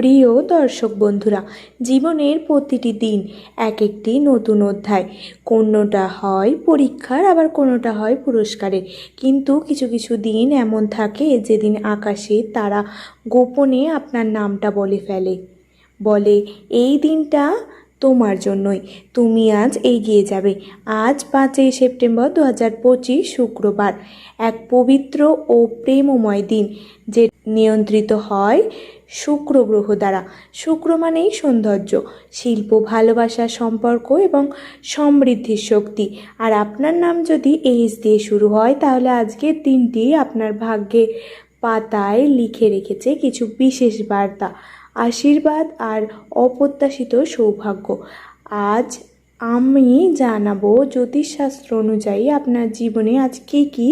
প্রিয় দর্শক বন্ধুরা, জীবনের প্রতিটি দিন এক একটি নতুন অধ্যায়। কোনোটা হয় পরীক্ষার, আবার কোনোটা হয় পুরস্কারের। কিন্তু কিছু কিছু দিন এমন থাকে যেদিন আকাশে তারা গোপনে আপনার নামটা বলে ফেলে। বলে, এই দিনটা তোমার জন্যই। তুমি আজ এগিয়ে যাবে। আজ পাঁচই সেপ্টেম্বর দু হাজার পঁচিশ শুক্রবার, এক পবিত্র ও প্রেমময় দিন যে নিয়ন্ত্রিত হয় শুক্র গ্রহ দ্বারা। শুক্র মানেই সৌন্দর্য, শিল্প, ভালোবাসা, সম্পর্ক এবং সমৃদ্ধির শক্তি। আর আপনার নাম যদি এইচ দিয়ে শুরু হয়, তাহলে আজকের দিনটি আপনার ভাগ্যে পাতায় লিখে রেখেছে কিছু বিশেষ বার্তা। আশীর্বাদ আর অপ্রত্যাশিত সৌভাগ্য। আজ আমি জানাব জ্যোতিষশাস্ত্র অনুযায়ী আপনার জীবনে আজ কী কী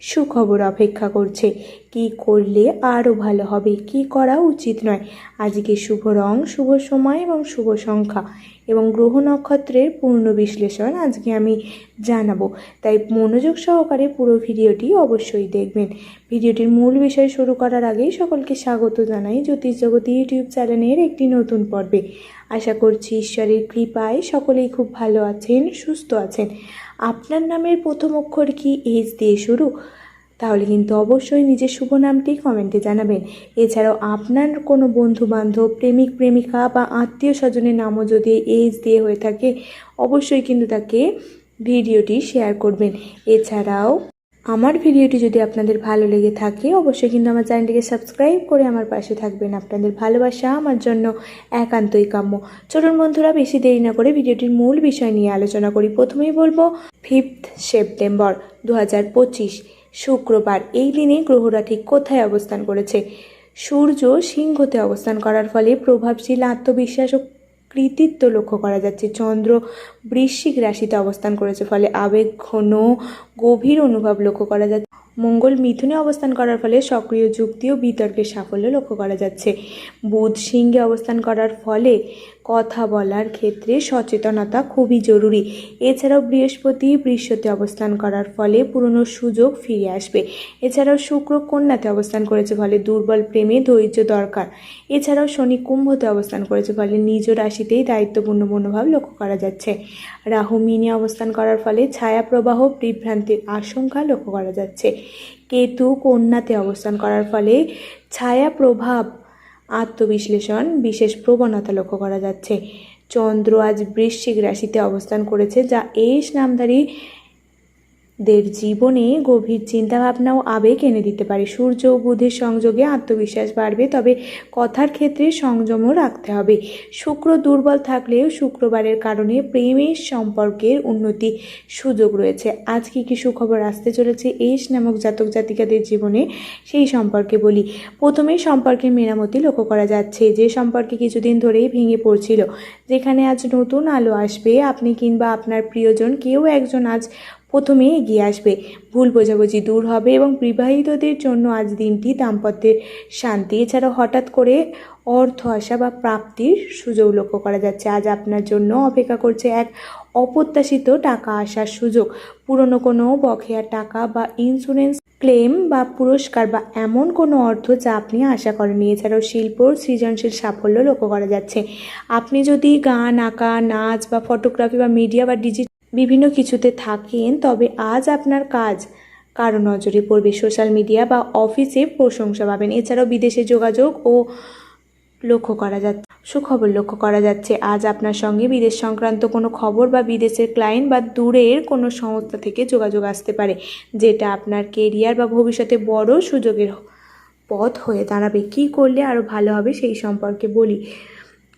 সুখবর অপেক্ষা করছে। কী করলে আরও ভালো হবে? কী করা উচিত নয়? আজকে শুভ রং, শুভ সময় এবং শুভ সংখ্যা এবং গ্রহ নক্ষত্রের পূর্ণ বিশ্লেষণ আজকে আমি জানাব। তাই মনোযোগ সহকারে পুরো ভিডিওটি অবশ্যই দেখবেন। ভিডিওটির মূল বিষয় শুরু করার আগেই সকলকে স্বাগত জানাই জ্যোতিষ জগতী ইউটিউব চ্যানেলের একটি নতুন পর্বে। আশা করছি ঈশ্বরের কৃপায় সকলেই খুব ভালো আছেন, সুস্থ আছেন। আপনার নামের প্রথম অক্ষর কি? এইচ দিয়ে শুরু। তাহলে কিন্তু অবশ্যই নিজের শুভ নামটি কমেন্টে জানাবেন। এছাড়াও আপনার কোনো বন্ধু বান্ধব প্রেমিক, প্রেমিকা বা আত্মীয় স্বজনের নামও যদি এজ দিয়ে হয়ে থাকে, অবশ্যই কিন্তু তাকে ভিডিওটি শেয়ার করবেন। এছাড়াও আমার ভিডিওটি যদি আপনাদের ভালো লেগে থাকে, অবশ্যই কিন্তু আমার চ্যানেলটিকে সাবস্ক্রাইব করে আমার পাশে থাকবেন। আপনাদের ভালোবাসা আমার জন্য একান্তই কাম্য। চলুন বন্ধুরা, বেশি দেরি না করে ভিডিওটির মূল বিষয় নিয়ে আলোচনা করি। প্রথমেই বলব ফিফথ সেপ্টেম্বর দু হাজার পঁচিশ, শুক্রবার। এই দিনে গ্রহরা ঠিক কোথায় অবস্থান করেছে? সূর্য সিংহতে অবস্থান করার ফলে প্রভাবশীল আত্মবিশ্বাস ও কৃতিত্ব লক্ষ্য করা যাচ্ছে। চন্দ্র বৃশ্চিক রাশিতে অবস্থান করেছে, ফলে আবেগ, ঘন, গভীর অনুভব লক্ষ্য করা যাচ্ছে। মঙ্গল মিথুনে অবস্থান করার ফলে সক্রিয় যুক্তি ও বিতর্কের সাফল্য লক্ষ্য করা যাচ্ছে। বুধ সিংহে অবস্থান করার ফলে কথা বলার ক্ষেত্রে সচেতনতা খুবই জরুরি। এছাড়াও বৃহস্পতি বৃষতে অবস্থান করার ফলে পুরনো সুযোগ ফিরে আসবে। এছাড়াও শুক্র কন্যাতে অবস্থান করেছে ফলে দুর্বল প্রেমে ধৈর্য দরকার। এছাড়াও শনি কুম্ভতে অবস্থান করেছে ফলে নিজ রাশিতেই দায়িত্বপূর্ণ মনোভাব লক্ষ্য করা যাচ্ছে। রাহু মিনে অবস্থান করার ফলে ছায়া প্রবাহ, বিভ্রান্তির আশঙ্কা লক্ষ্য করা যাচ্ছে। কেতু কন্যাতে অবস্থান করার ফলে ছায়া প্রভাব আত্মবিশ্লেষণ, বিশেষ প্রবণতা লক্ষ্য করা যাচ্ছে। চন্দ্র আজ বৃশ্চিক রাশিতে অবস্থান করেছে, যা এস নামধারী দের জীবনে গভীর চিন্তাভাবনা ও আবেগ এনে দিতে পারে। সূর্য ও বুধের সংযোগে আত্মবিশ্বাস বাড়বে, তবে কথার ক্ষেত্রে সংযমও রাখতে হবে। শুক্র দুর্বল থাকলেও শুক্রবারের কারণে প্রেমের সম্পর্কের উন্নতি সুযোগ রয়েছে। আজ কি কি সুখবর আসতে চলেছে এস নামক জাতক জাতিকাদের জীবনে, সেই সম্পর্কে বলি। প্রথমেই সম্পর্কে মেরামতি লক্ষ্য করা যাচ্ছে। যে সম্পর্কে কিছুদিন ধরেই ভেঙে পড়ছিল, যেখানে আজ নতুন আলো আসবে, আপনি কিংবা আপনার প্রিয়জন, কেউ একজন আজ প্রথমে এগিয়ে আসবে। ভুল বোঝাবুঝি দূর হবে এবং বিবাহিতদের জন্য আজ দিনটি দাম্পত্যের শান্তি। এছাড়াও হঠাৎ করে অর্থ আসা বা প্রাপ্তির সুযোগ লক্ষ্য করা যাচ্ছে। আজ আপনার জন্য অপেক্ষা করছে এক অপ্রত্যাশিত টাকা আসার সুযোগ। পুরনো কোনো বকেয়া টাকা বা ইন্স্যুরেন্স ক্লেম বা পুরস্কার বা এমন কোনো অর্থ যা আপনি আশা করেননি। এছাড়াও শিল্প, সৃজনশীল সাফল্য লক্ষ্য করা যাচ্ছে। আপনি যদি গান, আঁকা, নাচ বা ফটোগ্রাফি বা মিডিয়া বা ডিজিটাল বিভিন্ন কিছুতে থাকেন, তবে আজ আপনার কাজ কারও নজরে পড়বে। সোশ্যাল মিডিয়া বা অফিসে প্রশংসা পাবেন। এছাড়াও বিদেশে যোগাযোগ ও লক্ষ্য করা যাচ্ছে। সুখবর লক্ষ্য করা যাচ্ছে, আজ আপনার সঙ্গে বিদেশ সংক্রান্ত কোনো খবর বা বিদেশের ক্লায়েন্ট বা দূরের কোনো সংস্থা থেকে যোগাযোগ আসতে পারে, যেটা আপনার কেরিয়ার বা ভবিষ্যতে বড় সুযোগের পথ হয়ে দাঁড়াবে। কী করলে আরও ভালো হবে সেই সম্পর্কে বলি।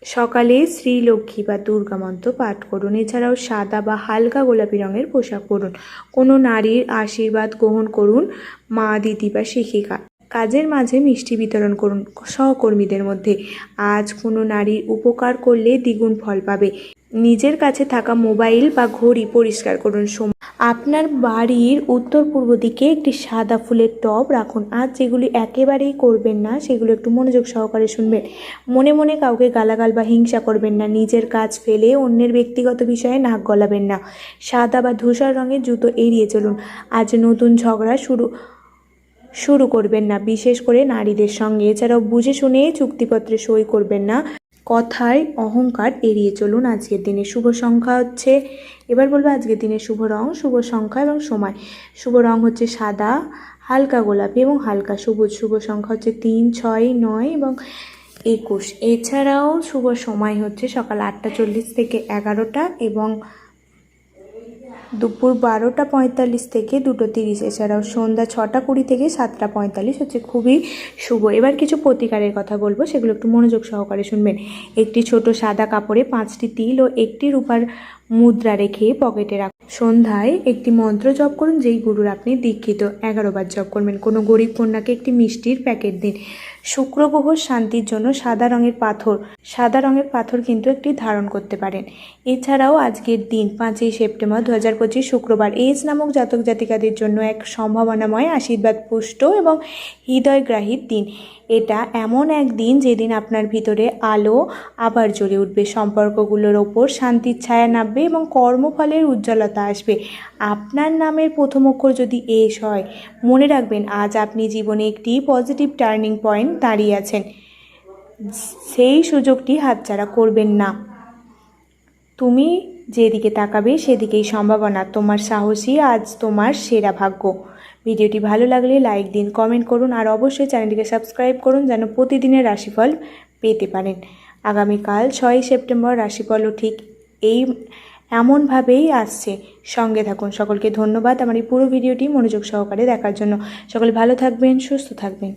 সকালে শ্রী লক্ষ্মী বা দুর্গা মন্ত্র পাঠ করুন। এছাড়াও সাদা বা হালকা গোলাপি রঙের পোশাক পরুন। কোনো নারীর আশীর্বাদ গ্রহণ করুন মা, দিদি বা শিক্ষিকা। কাজের মাঝে মিষ্টি বিতরণ করুন সহকর্মীদের মধ্যে। আজ কোনো নারীর উপকার করলে দ্বিগুণ ফল পাবে। নিজের কাছে থাকা মোবাইল বা ঘড়ি পরিষ্কার করুন সম- আপনার বাড়ির উত্তর পূর্ব দিকে একটি সাদা ফুলের টব রাখুন। আর যেগুলি একেবারেই করবেন না, সেগুলো একটু মনোযোগ সহকারে শুনবেন। মনে মনে কাউকে গালাগাল বা হিংসা করবেন না। নিজের কাজ ফেলে অন্যের ব্যক্তিগত বিষয়ে নাক গলাবেন না। সাদা বা ধূসর রঙের জুতো এড়িয়ে চলুন। আজ নতুন ঝগড়া শুরু শুরু করবেন না। বিশেষ করে নারীদের সঙ্গে। এছাড়াও বুঝে শুনে চুক্তিপত্রে সই করবেন না। কথায় অহংকার এড়িয়ে চলুন। আজকের দিনে শুভ সংখ্যা হচ্ছে, এবার বলব আজকের দিনে শুভ রং, শুভ সংখ্যা এবং সময়। শুভ রং হচ্ছে সাদা, হালকা গোলাপি এবং হালকা সবুজ। শুভ সংখ্যা হচ্ছে তিন, ছয়, নয় এবং একুশ। এছাড়াও শুভ সময় হচ্ছে সকাল আটটা চল্লিশ থেকে এগারোটা এবং দুপুর বারোটা পঁয়তাল্লিশ থেকে দুটো তিরিশ, এছাড়াও সন্ধ্যা ছটা কুড়ি থেকে সাতটা পঁয়তাল্লিশ হচ্ছে খুবই শুভ। এবার কিছু প্রতিকারের কথা বলব, সেগুলো একটু মনোযোগ সহকারে শুনবেন। একটি ছোট সাদা কাপড়ে পাঁচটি তিল ও একটি রূপার মুদ্রা রেখে পকেটে রাখুন। সন্ধ্যায় একটি মন্ত্র জপ করুন, যেই গুরুর আপনি দীক্ষিত। বার জপ করবেন। কোনো গরিব কন্যাকে একটি মিষ্টির প্যাকেট দিন। শুক্র গ্রহ শান্তির জন্য সাদা রঙের পাথর। সাদা রঙের পাথর কিন্তু একটি ধারণ করতে পারেন। এছাড়াও আজকের দিন, পাঁচই সেপ্টেম্বর দু হাজার পঁচিশ শুক্রবার এজ নামক জাতক জাতিকাদের জন্য এক সম্ভাবনাময় আশীর্বাদ পুষ্ট এবং হৃদয়গ্রাহীর দিন। এটা এমন এক দিন যেদিন আপনার ভিতরে আলো আবার জ্বলে উঠবে। সম্পর্কগুলোর ওপর শান্তির ছায়া নামবে এবং কর্মফলের উজ্জ্বলতা আসবে। আপনার নামের প্রথম অক্ষর যদি এস হয়, মনে রাখবেন আজ আপনি জীবনে একটি পজিটিভ টার্নিং পয়েন্ট দাঁড়িয়ে আছেন। সেই সুযোগটি হাতছাড়া করবেন না। তুমি যেদিকে তাকাবে সেদিকেই সম্ভাবনা। তোমার সাহসী আজ তোমার সেরা ভাগ্য। ভিডিওটি ভালো লাগলে লাইক দিন কমেন্ট করুন আর অবশ্যই চ্যানেলটিকে সাবস্ক্রাইব করুন যেন প্রতিদিনের রাশিফল পেতে পারেন। আগামীকাল ছয়ই সেপ্টেম্বর, রাশিফলও ঠিক এই এমনভাবেই আসছে। সঙ্গে থাকুন। সকলকে ধন্যবাদ। আমার এই পুরো ভিডিওটি মনোযোগ সহকারে দেখার জন্য। সকলে ভালো থাকবেন, সুস্থ থাকবেন।